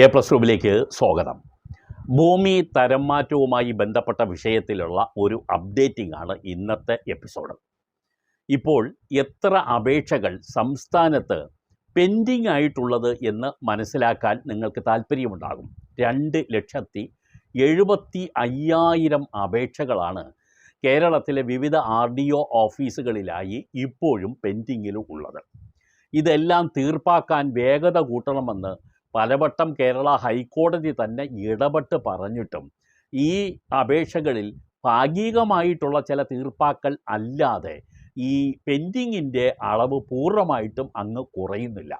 A plus റൂമിലേക്ക് സ്വാഗതം. ഭൂമി തരം മാറ്റവുമായി ബന്ധപ്പെട്ട വിഷയത്തിലുള്ള ഒരു അപ്ഡേറ്റിംഗ് ആണ് ഇന്നത്തെ എപ്പിസോഡ് ഇപ്പോൾ എത്ര അപേക്ഷകൾ സംസ്ഥാനത്ത് പെൻഡിങ് ആയിട്ടുള്ളത് എന്ന് മനസ്സിലാക്കാൻ നിങ്ങൾക്ക് താല്പര്യമുണ്ടാകും. രണ്ട് ലക്ഷത്തി എഴുപത്തി അയ്യായിരം അപേക്ഷകളാണ് കേരളത്തിലെ വിവിധ ആർ ഡി ഒ ഓഫീസുകളിലായി ഇപ്പോഴും പെൻഡിങ്ങിൽ ഉള്ളത്. ഇതെല്ലാം തീർപ്പാക്കാൻ വേഗത കൂട്ടണമെന്ന് പലവട്ടം കേരള ഹൈക്കോടതി തന്നെ ഇടപെട്ട് പറഞ്ഞിട്ടും ഈ അപേക്ഷകളിൽ ഭാഗികമായിട്ടുള്ള ചില തീർപ്പാക്കൽ അല്ലാതെ ഈ പെൻഡിങ്ങിന്റെ അളവ് പൂർണമായിട്ടും അങ്ങ് കുറയുന്നില്ല.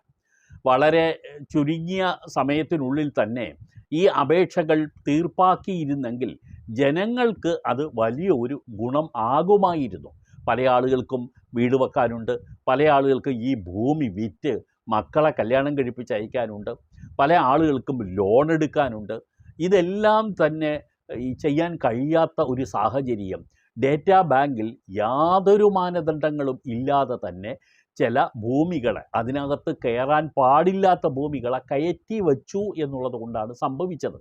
വളരെ ചുരുങ്ങിയ സമയത്തിനുള്ളിൽ തന്നെ ഈ അപേക്ഷകൾ തീർപ്പാക്കിയിരുന്നെങ്കിൽ ജനങ്ങൾക്ക് അത് വലിയ ഒരു ഗുണം ആകുമായിരുന്നു. പല ആളുകൾക്കും വീട് വെക്കാനുണ്ട് പല ആളുകൾക്കും ഈ ഭൂമി വിറ്റ് മക്കളെ കല്യാണം കഴിപ്പിച്ച് അയക്കാനുണ്ട് പല ആളുകൾക്കും ലോൺ എടുക്കാനുണ്ട്. ഇതെല്ലാം തന്നെ ചെയ്യാൻ കഴിയാത്ത ഒരു സാഹചര്യം. ഡേറ്റാ ബാങ്കിൽ യാതൊരു മാനദണ്ഡങ്ങളും ഇല്ലാതെ തന്നെ ചില ഭൂമികളെ അതിനകത്ത് കയറാൻ പാടില്ലാത്ത ഭൂമികളെ കയറ്റി വച്ചു എന്നുള്ളത് കൊണ്ടാണ് സംഭവിച്ചത്.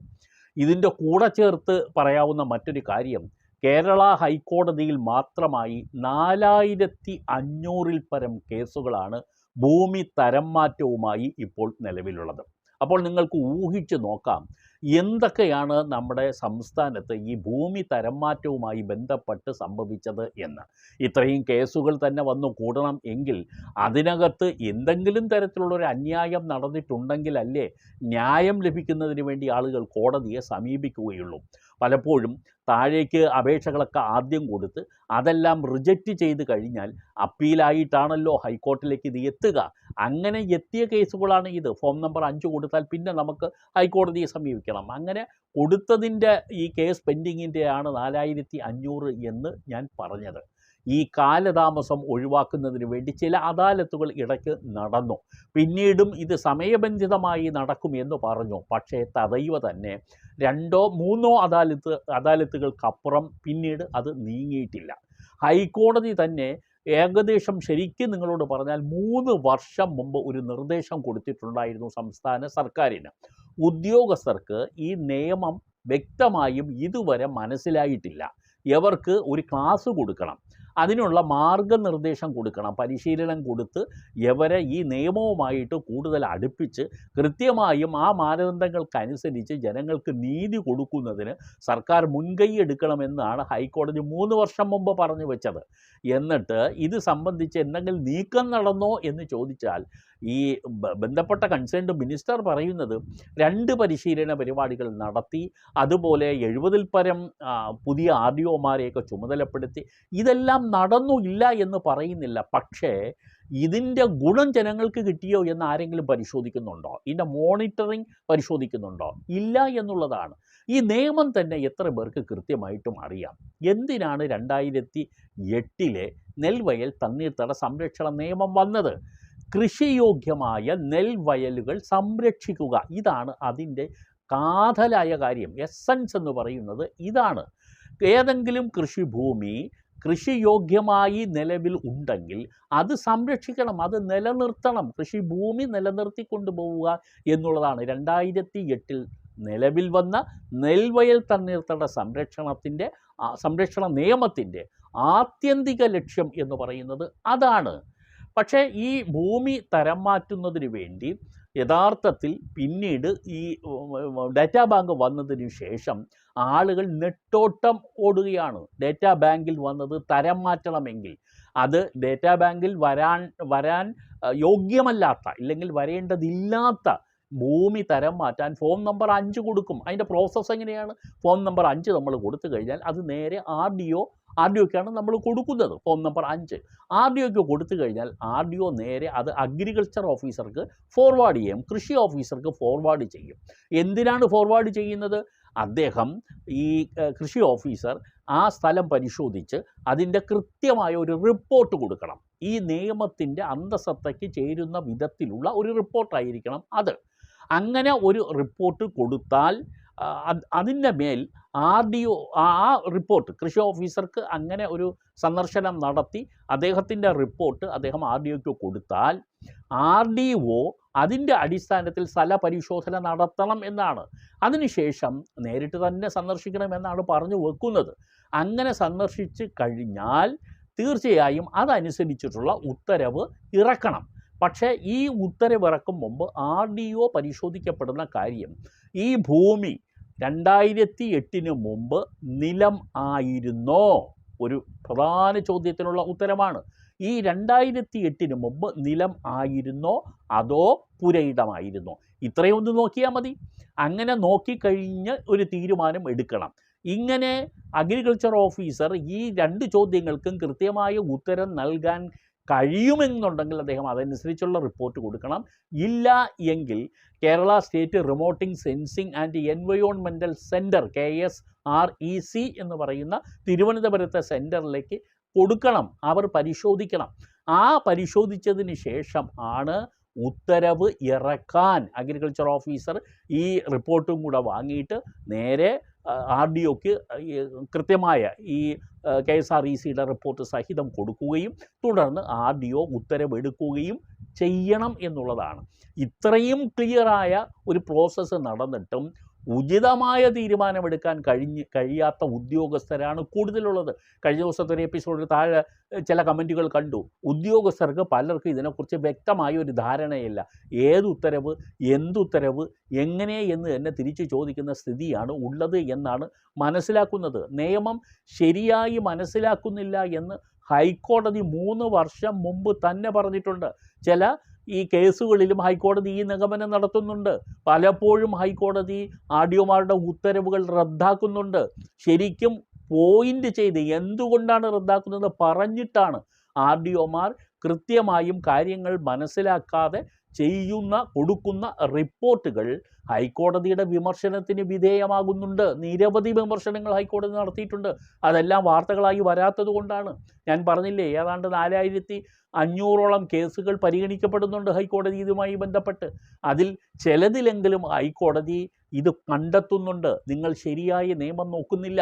ഇതിന്റെ കൂടെ ചേർത്ത് പറയാവുന്ന മറ്റൊരു കാര്യം കേരള ഹൈക്കോടതിയിൽ മാത്രമായി നാലായിരത്തി അഞ്ഞൂറിൽ പരം കേസുകളാണ് ഭൂമി തരം മാറ്റവുമായി ഇപ്പോൾ നിലവിലുള്ളത്. അപ്പോൾ നിങ്ങൾക്ക് ഊഹിച്ച് നോക്കാം എന്തൊക്കെയാണ് നമ്മുടെ സംസ്ഥാനത്ത് ഈ ഭൂമി തരംമാറ്റവുമായി ബന്ധപ്പെട്ട് സംഭവിച്ചത് എന്ന്. ഇത്രയും കേസുകൾ തന്നെ വന്നു കൂടണം എങ്കിൽ അതിനകത്ത് എന്തെങ്കിലും തരത്തിലുള്ളൊരു അന്യായം നടന്നിട്ടുണ്ടെങ്കിലല്ലേ ന്യായം ലഭിക്കുന്നതിന് വേണ്ടി ആളുകൾ കോടതിയെ സമീപിക്കുകയുള്ളൂ. പലപ്പോഴും താഴേക്ക് അപേക്ഷകളൊക്കെ ആദ്യം കൊടുത്ത് അതെല്ലാം റിജക്റ്റ് ചെയ്ത് കഴിഞ്ഞാൽ അപ്പീലായിട്ടാണല്ലോ ഹൈക്കോർട്ടിലേക്ക് ഇത് എത്തുക. അങ്ങനെ എത്തിയ കേസുകളാണ് ഇത്. ഫോം നമ്പർ അഞ്ച് കൊടുത്താൽ പിന്നെ നമുക്ക് ഹൈക്കോടതിയെ സമീപിക്കണം. അങ്ങനെ കൊടുത്തതിന്റെ ഈ കേസ് പെൻഡിങ്ങിന്റെയാണ് നാലായിരത്തി അഞ്ഞൂറ് എന്ന് ഞാൻ പറഞ്ഞത്. ഈ കാലതാമസം ഒഴിവാക്കുന്നതിന് വേണ്ടി ചില അദാലത്തുകൾ ഇടയ്ക്ക് നടന്നു. പിന്നീടും ഇത് സമയബന്ധിതമായി നടക്കുമെന്ന് പറഞ്ഞു. പക്ഷേ തദൈവ തന്നെ രണ്ടോ മൂന്നോ അദാലത്ത് അദാലത്ത് അദാലത്തുകൾക്കപ്പുറം പിന്നീട് അത് നീങ്ങിയിട്ടില്ല. ഹൈക്കോടതി തന്നെ ഏകദേശം ശരിക്കും നിങ്ങളോട് പറഞ്ഞാൽ മൂന്ന് വർഷം മുമ്പ് ഒരു നിർദ്ദേശം കൊടുത്തിട്ടുണ്ടായിരുന്നു സംസ്ഥാന സർക്കാരിന്. ഉദ്യോഗസ്ഥർക്ക് ഈ നിയമം വ്യക്തമായും ഇതുവരെ മനസ്സിലായിട്ടില്ല. എവർക്ക് ഒരു ക്ലാസ് കൊടുക്കണം. അതിനുള്ള മാർഗനിർദ്ദേശം കൊടുക്കണം പരിശീലനം കൊടുത്ത് ഇവരെ ഈ നിയമവുമായിട്ട് കൂടുതൽ അടുപ്പിച്ച് കൃത്യമായും ആ മാനദണ്ഡങ്ങൾക്കനുസരിച്ച് ജനങ്ങൾക്ക് നീതി കൊടുക്കുന്നതിന് സർക്കാർ മുൻകൈ എടുക്കണമെന്നാണ് ഹൈക്കോടതി മൂന്ന് വർഷം മുമ്പ് പറഞ്ഞു വെച്ചത്. എന്നിട്ട് ഇത് സംബന്ധിച്ച് എന്തെങ്കിലും നീക്കം നടന്നോ എന്ന് ചോദിച്ചാൽ ഈ ബന്ധപ്പെട്ട കൺസേൺഡ് മിനിസ്റ്റർ പറയുന്നത് രണ്ട് പരിശീലന പരിപാടികൾ നടത്തി അതുപോലെ എഴുപതിൽ പരം പുതിയ ആർ ഡി ഒമാരെയൊക്കെ ചുമതലപ്പെടുത്തി. ഇതെല്ലാം നടന്നു ഇല്ല എന്ന് പറയുന്നില്ല. പക്ഷേ ഇതിന്റെ ഗുണം ജനങ്ങൾക്ക് കിട്ടിയോ എന്ന് ആരെങ്കിലും പരിശോധിക്കുന്നുണ്ടോ? ഇതിന്റെ മോണിറ്ററിങ് പരിശോധിക്കുന്നുണ്ടോ? ഇല്ല എന്നുള്ളതാണ്. ഈ നിയമം തന്നെ എത്ര പേർക്ക് കൃത്യമായിട്ടും അറിയാം. എന്തിനാണ് രണ്ടായിരത്തി എട്ടിലെ നെൽവയൽ തണ്ണീർത്തട സംരക്ഷണ നിയമം വന്നത്? കൃഷിയോഗ്യമായ നെൽവയലുകൾ സംരക്ഷിക്കുക. ഇതാണ് അതിന്റെ കാതലായ കാര്യം. എസൻസ് എന്ന് പറയുന്നത് ഇതാണ്. ഏതെങ്കിലും കൃഷിഭൂമി കൃഷിയോഗ്യമായി നിലവിൽ ഉണ്ടെങ്കിൽ അത് സംരക്ഷിക്കണം അത് നിലനിർത്തണം. കൃഷിഭൂമി നിലനിർത്തി കൊണ്ടുപോവുക എന്നുള്ളതാണ്. രണ്ടായിരത്തി എട്ടിൽ നിലവിൽ വന്ന നെൽവയൽ തണ്ണീർത്തട സംരക്ഷണത്തിന്റെ സംരക്ഷണ നിയമത്തിന്റെ ആത്യന്തിക ലക്ഷ്യം എന്ന് പറയുന്നത് അതാണ്. പക്ഷേ ഈ ഭൂമി തരം മാറ്റുന്നതിന് വേണ്ടി യഥാർത്ഥത്തിൽ പിന്നീട് ഈ ഡാറ്റാ ബാങ്ക് വന്നതിന് ശേഷം ആളുകൾ നെട്ടോട്ടം ഓടുകയാണ്. ഡാറ്റാ ബാങ്കിൽ വന്നത് തരം മാറ്റണമെങ്കിൽ അത് ഡാറ്റാ ബാങ്കിൽ വരാൻ വരാൻ യോഗ്യമല്ലാത്ത ഇല്ലെങ്കിൽ വരേണ്ടതില്ലാത്ത ഭൂമി തരം മാറ്റാൻ ഫോം നമ്പർ അഞ്ച് കൊടുക്കും. അതിന്റെ പ്രോസസ്സ് എങ്ങനെയാണ്? ഫോം നമ്പർ അഞ്ച് നമ്മൾ കൊടുത്തു കഴിഞ്ഞാൽ അത് നേരെ R D O R D ഒക്കെയാണ് നമ്മൾ കൊടുക്കുന്നത്. ഫോം നമ്പർ അഞ്ച്. ആർ ഡി ഒക്ക് കൊടുത്തു കഴിഞ്ഞാൽ ആർ ഡി ഒ നേരെ അത് അഗ്രികൾച്ചർ ഓഫീസർക്ക് ഫോർവേഡ് ചെയ്യും. കൃഷി ഓഫീസർക്ക് ഫോർവേഡ് ചെയ്യും. എന്തിനാണ് ഫോർവേഡ് ചെയ്യുന്നത്? അദ്ദേഹം ഈ കൃഷി ഓഫീസർ ആ സ്ഥലം പരിശോധിച്ച് അതിന്റെ കൃത്യമായ ഒരു റിപ്പോർട്ട് കൊടുക്കണം. ഈ നിയമത്തിന്റെ അന്തസത്തയ്ക്ക് ചേരുന്ന വിധത്തിലുള്ള ഒരു റിപ്പോർട്ടായിരിക്കണം അത്. അങ്ങനെ ഒരു റിപ്പോർട്ട് കൊടുത്താൽ അതിന്റെ മേൽ ആർ ഡി ഒ ആ റിപ്പോർട്ട് കൃഷി ഓഫീസർക്ക് അങ്ങനെ ഒരു സന്ദർശനം നടത്തി അദ്ദേഹത്തിന്റെ റിപ്പോർട്ട് അദ്ദേഹം ആർ ഡി ഒക്ക് കൊടുത്താൽ ആർ ഡി ഒ അതിന്റെ അടിസ്ഥാനത്തിൽ സ്ഥല പരിശോധന നടത്തണം എന്നാണ്. അതിനുശേഷം നേരിട്ട് തന്നെ സന്ദർശിക്കണമെന്നാണ് പറഞ്ഞു വെക്കുന്നത്. അങ്ങനെ സന്ദർശിച്ച് കഴിഞ്ഞാൽ തീർച്ചയായും അതനുസരിച്ചിട്ടുള്ള ഉത്തരവ് ഇറക്കണം. പക്ഷേ ഈ ഉത്തരവിറക്കും മുമ്പ് ആർ ഡി ഒ പരിശോധിക്കപ്പെടുന്ന കാര്യം ഈ ഭൂമി രണ്ടായിരത്തി എട്ടിന് മുമ്പ് നിലം ആയിരുന്നോ? ഒരു പ്രധാന ചോദ്യത്തിനുള്ള ഉത്തരമാണ്. ഈ രണ്ടായിരത്തി എട്ടിന് മുമ്പ് നിലം ആയിരുന്നോ? അതോ പുരയിടമായിരുന്നോ? ഇത്രയും ഒന്ന് നോക്കിയാൽ മതി. അങ്ങനെ നോക്കിക്കഴിഞ്ഞ് ഒരു തീരുമാനം എടുക്കണം. ഇങ്ങനെ അഗ്രികൾച്ചർ ഓഫീസർ ഈ രണ്ട് ചോദ്യങ്ങൾക്കും കൃത്യമായ ഉത്തരം നൽകാൻ കഴിയുമെന്നുണ്ടെങ്കിൽ അദ്ദേഹം അതനുസരിച്ചുള്ള റിപ്പോർട്ട് കൊടുക്കണം. ഇല്ല എങ്കിൽ Kerala state remoting sensing and എൻവയോൺമെന്റൽ centre K S R E C എന്ന് പറയുന്ന തിരുവനന്തപുരത്തെ സെന്ററിലേക്ക് കൊടുക്കണം. അവർ പരിശോധിക്കണം. ആ പരിശോധിച്ചതിന് ശേഷം ആണ് ഉത്തരവ് ഇറക്കാൻ അഗ്രികൾച്ചർ ഓഫീസർ ഈ റിപ്പോർട്ടും കൂടെ വാങ്ങിയിട്ട് നേരെ ആർ ഡി ഒക്ക് കൃത്യമായ ഈ കെ എസ് ആർ ഇ സിയുടെ റിപ്പോർട്ട് സഹിതം കൊടുക്കുകയും തുടർന്ന് ആർ ഡി ഒ ഉത്തരവെടുക്കുകയും ചെയ്യണം എന്നുള്ളതാണ്. ഇത്രയും ക്ലിയറായ ഒരു പ്രോസസ്സ് നടന്നിട്ടും ഉചിതമായ തീരുമാനമെടുക്കാൻ കഴിഞ്ഞ് കഴിയാത്ത ഉദ്യോഗസ്ഥരാണ് കൂടുതലുള്ളത്. കഴിഞ്ഞ ദിവസത്തെ ഒരു എപ്പിസോഡിൽ താഴെ ചില കമന്റുകൾ കണ്ടു. ഉദ്യോഗസ്ഥർക്ക് പലർക്കും ഇതിനെക്കുറിച്ച് വ്യക്തമായ ഒരു ധാരണയില്ല. ഏത് ഉത്തരവ് എന്തുത്തരവ് എങ്ങനെ എന്ന് തന്നെ തിരിച്ചു ചോദിക്കുന്ന സ്ഥിതിയാണ് ഉള്ളത് എന്നാണ് മനസ്സിലാക്കുന്നത്. നിയമം ശരിയായി മനസ്സിലാക്കുന്നില്ല എന്ന് ഹൈക്കോടതി മൂന്ന് വർഷം മുമ്പ് തന്നെ പറഞ്ഞിട്ടുണ്ട്. ചില ഈ കേസുകളിലും ഹൈക്കോടതി ഈ നിഗമനം നടത്തുന്നുണ്ട്. പലപ്പോഴും ഹൈക്കോടതി ആഡിയോമാരുടെ ഉത്തരവുകൾ റദ്ദാക്കുന്നുണ്ട്. ശരിക്കും പോയിന്റ് ചെയ്ത് എന്തുകൊണ്ടാണ് റദ്ദാക്കുന്നത് പറഞ്ഞിട്ടാണ് ആർ ഡി ഒമാർ കൃത്യമായും കാര്യങ്ങൾ മനസ്സിലാക്കാതെ ചെയ്യുന്ന കൊടുക്കുന്ന റിപ്പോർട്ടുകൾ ഹൈക്കോടതിയുടെ വിമർശനത്തിന് വിധേയമാകുന്നുണ്ട്. നിരവധി വിമർശനങ്ങൾ ഹൈക്കോടതി നടത്തിയിട്ടുണ്ട്. അതെല്ലാം വാർത്തകളായി വരാത്തത് കൊണ്ടാണ്. ഞാൻ പറഞ്ഞില്ലേ ഏതാണ്ട് നാലായിരത്തി അഞ്ഞൂറോളം കേസുകൾ പരിഗണിക്കപ്പെടുന്നുണ്ട് ഹൈക്കോടതി ഇതുമായി ബന്ധപ്പെട്ട്. അതിൽ ചിലതിലെങ്കിലും ഹൈക്കോടതി ഇത് കണ്ടെത്തുന്നുണ്ട്. നിങ്ങൾ ശരിയായ നിയമം നോക്കുന്നില്ല.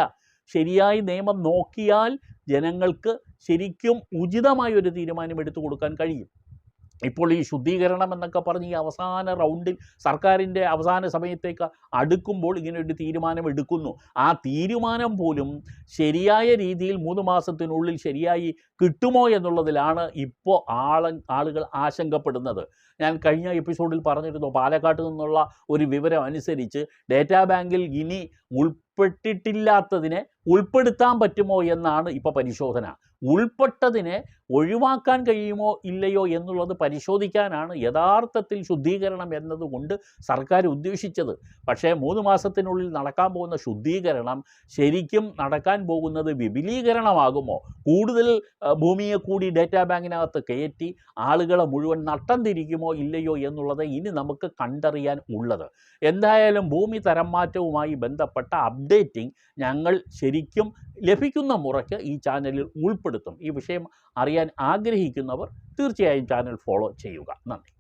ശരിയായ നിയമം നോക്കിയാൽ ജനങ്ങൾക്ക് ശരിക്കും ഉചിതമായ ഒരു തീരുമാനം എടുത്തു കൊടുക്കാൻ കഴിയും. ഇപ്പോൾ ഈ ശുദ്ധീകരണം എന്നൊക്കെ പറഞ്ഞ് ഈ അവസാന റൗണ്ടിൽ സർക്കാരിന്റെ അവസാന സമയത്തേക്ക് അടുക്കുമ്പോൾ ഇങ്ങനെ ഒരു തീരുമാനം എടുക്കുന്നു. ആ തീരുമാനം പോലും ശരിയായ രീതിയിൽ മൂന്ന് മാസത്തിനുള്ളിൽ ശരിയായി കിട്ടുമോ എന്നുള്ളതിലാണ് ഇപ്പോൾ ആള ആളുകൾ ആശങ്കപ്പെടുന്നത്. ഞാൻ കഴിഞ്ഞ എപ്പിസോഡിൽ പറഞ്ഞിരുന്നു പാലക്കാട്ട് നിന്നുള്ള ഒരു വിവരം അനുസരിച്ച് ഡേറ്റാ ബാങ്കിൽ ഇനി ഉൾപ്പെട്ടിട്ടില്ലാത്തതിനെ ഉൾപ്പെടുത്താൻ പറ്റുമോ എന്നാണ് ഇപ്പോൾ പരിശോധന. ഉൾപ്പെട്ടതിനെ ഒഴിവാക്കാൻ കഴിയുമോ ഇല്ലയോ എന്നുള്ളത് പരിശോധിക്കാനാണ് യഥാർത്ഥത്തിൽ ശുദ്ധീകരണം എന്നതുകൊണ്ട് സർക്കാർ ഉദ്ദേശിച്ചത്. പക്ഷേ മൂന്ന് മാസത്തിനുള്ളിൽ നടക്കാൻ പോകുന്ന ശുദ്ധീകരണം ശരിക്കും നടക്കാൻ പോകുന്നത് വിപുലീകരണമാകുമോ? കൂടുതൽ ഭൂമിയെ കൂടി ഡേറ്റാ ബാങ്കിനകത്ത് കയറ്റി ആളുകളെ മുഴുവൻ നട്ടം തിരിക്കുമോ ഇല്ലയോ എന്നുള്ളത് ഇനി നമുക്ക് കണ്ടറിയാൻ ഉള്ളത്. എന്തായാലും ഭൂമി തരം മാറ്റവുമായി ബന്ധപ്പെട്ട അപ്ഡേറ്റിംഗ് ഞങ്ങൾ ശരിക്കും ലഭിക്കുന്ന മുറയ്ക്ക് ഈ ചാനലിൽ ഉൾപ്പെടുത്തും. ഈ വിഷയം അറിയാൻ ആഗ്രഹിക്കുന്നവർ തീർച്ചയായും ചാനൽ ഫോളോ ചെയ്യുക. നന്ദി.